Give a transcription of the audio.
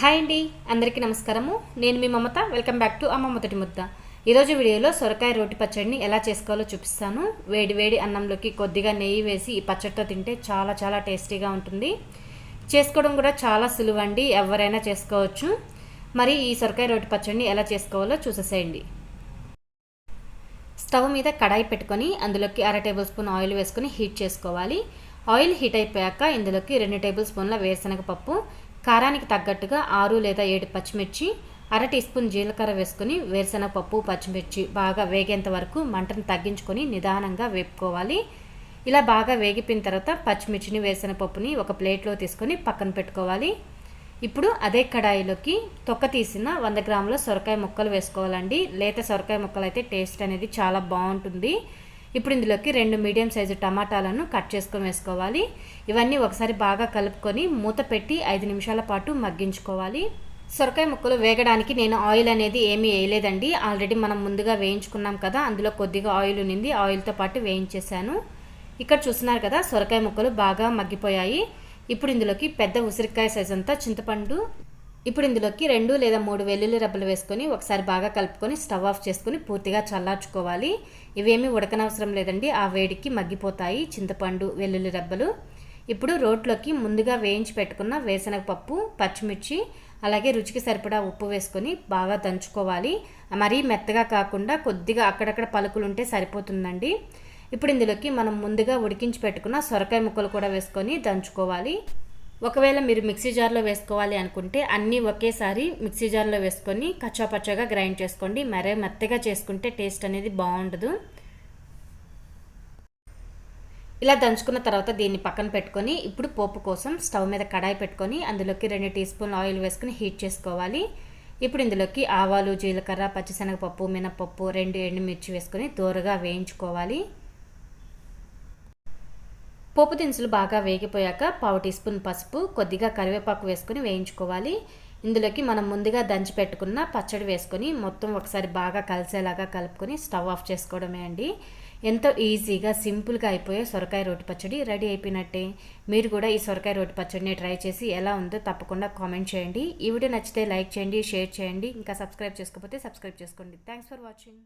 Hi అండి అందరికీ నమస్కారము. నేను మీ మమత వెల్కమ్ బ్యాక్ టు అమ్మ మొదటి ముద్ద. ఈరోజు వీడియోలో సొరకాయ రోటి పచ్చడిని ఎలా చేసుకోవాలో చూపిస్తాను. వేడి వేడి అన్నంలోకి కొద్దిగా నెయ్యి వేసి ఈ పచ్చడితో తింటే చాలా చాలా టేస్టీగా ఉంటుంది. చేసుకోవడం కూడా చాలా సులువండి ఎవరైనా చేసుకోవచ్చు. మరి ఈ సొరకాయ రోటి పచ్చడిని ఎలా చేసుకోవాలో చూసేసేయండి. స్టవ్ మీద కడాయి పెట్టుకొని అందులోకి అర టేబుల్ స్పూన్ ఆయిల్ వేసుకొని హీట్ చేసుకోవాలి. ఆయిల్ హీట్ అయిపోయాక ఇందులోకి రెండు టేబుల్ స్పూన్ల వేరుశనగ పప్పు కారానికి తగ్గట్టుగా ఆరు లేదా ఏడు పచ్చిమిర్చి అర టీ స్పూన్ జీలకర్ర వేసుకుని వేరుశనగ పప్పు పచ్చిమిర్చి బాగా వేగేంత వరకు మంటను తగ్గించుకొని నిదానంగా వేపుకోవాలి. ఇలా బాగా వేగిపోయిన తర్వాత పచ్చిమిర్చిని వేసిన పప్పుని ఒక ప్లేట్లో తీసుకొని పక్కన పెట్టుకోవాలి. ఇప్పుడు అదే కడాయిలోకి తొక్క తీసిన వంద గ్రాముల సొరకాయ ముక్కలు వేసుకోవాలండి. లేత సొరకాయ ముక్కలు అయితే టేస్ట్ అనేది చాలా బాగుంటుంది. ఇప్పుడు ఇందులోకి రెండు మీడియం సైజు టమాటాలను కట్ చేసుకొని వేసుకోవాలి. ఇవన్నీ ఒకసారి బాగా కలుపుకొని మూత పెట్టి ఐదు నిమిషాల పాటు మగ్గించుకోవాలి. సొరకాయ ముక్కలు వేగడానికి నేను ఆయిల్ అనేది ఏమీ వేయలేదండి. ఆల్రెడీ మనం ముందుగా వేయించుకున్నాం కదా అందులో కొద్దిగా ఆయిల్ ఉన్నింది ఆయిల్తో పాటు వేయించేసాను ఇక్కడ చూస్తున్నారు కదా సొరకాయ ముక్కలు బాగా మగ్గిపోయాయి. ఇప్పుడు ఇందులోకి పెద్ద ఉసిరికాయ సైజ్ అంతా చింతపండు ఇప్పుడు ఇందులోకి రెండు లేదా మూడు వెల్లుల్లి రబ్బలు వేసుకొని ఒకసారి బాగా కలుపుకొని స్టవ్ ఆఫ్ చేసుకొని పూర్తిగా చల్లార్చుకోవాలి. ఇవేమీ ఉడకనవసరం లేదండి. ఆ వేడికి మగ్గిపోతాయి చింతపండు వెల్లుల్లి రబ్బలు. ఇప్పుడు రోట్లోకి ముందుగా వేయించి పెట్టుకున్న వేసనగపప్పు పచ్చిమిర్చి అలాగే రుచికి సరిపడా ఉప్పు వేసుకొని బాగా దంచుకోవాలి. మరీ మెత్తగా కాకుండా కొద్దిగా అక్కడక్కడ పలుకులు ఉంటే సరిపోతుందండి. ఇప్పుడు ఇందులోకి మనం ముందుగా ఉడికించి పెట్టుకున్న సొరకాయ ముక్కలు కూడా వేసుకొని దంచుకోవాలి. ఒకవేళ మీరు మిక్సీ జార్లో వేసుకోవాలి అనుకుంటే అన్నీ ఒకేసారి మిక్సీ జార్లో వేసుకొని కచ్చాపచ్చగా గ్రైండ్ చేసుకోండి. మరే మెత్తగా చేసుకుంటే టేస్ట్ అనేది బాగుండదు. ఇలా దంచుకున్న తర్వాత దీన్ని పక్కన పెట్టుకొని ఇప్పుడు పోపు కోసం స్టవ్ మీద కడాయి పెట్టుకొని అందులోకి రెండు టీ స్పూన్ ఆయిల్ వేసుకొని హీట్ చేసుకోవాలి. ఇప్పుడు ఇందులోకి ఆవాలు జీలకర్ర పచ్చిశనగపప్పు మినపప్పు రెండు ఎండుమిర్చి వేసుకొని దూరగా వేయించుకోవాలి. పోపు దినుసులు బాగా వేగిపోయాక పావు టీ స్పూన్ పసుపు కొద్దిగా కరివేపాకు వేసుకొని వేయించుకోవాలి. ఇందులోకి మనం ముందుగా దంచి పెట్టుకున్న పచ్చడి వేసుకొని మొత్తం ఒకసారి బాగా కలిసేలాగా కలుపుకొని స్టవ్ ఆఫ్ చేసుకోవడమే అండి. ఎంతో ఈజీగా సింపుల్గా అయిపోయే సొరకాయ రోటి పచ్చడి రెడీ అయిపోయినట్టే. మీరు కూడా ఈ సొరకాయ రోటి పచ్చడిని ట్రై చేసి ఎలా ఉందో తప్పకుండా కామెంట్ చేయండి. ఈ వీడియో నచ్చితే లైక్ చేయండి షేర్ చేయండి. ఇంకా సబ్స్క్రైబ్ చేసుకోకపోతే సబ్స్క్రైబ్ చేసుకోండి. Thanks for watching.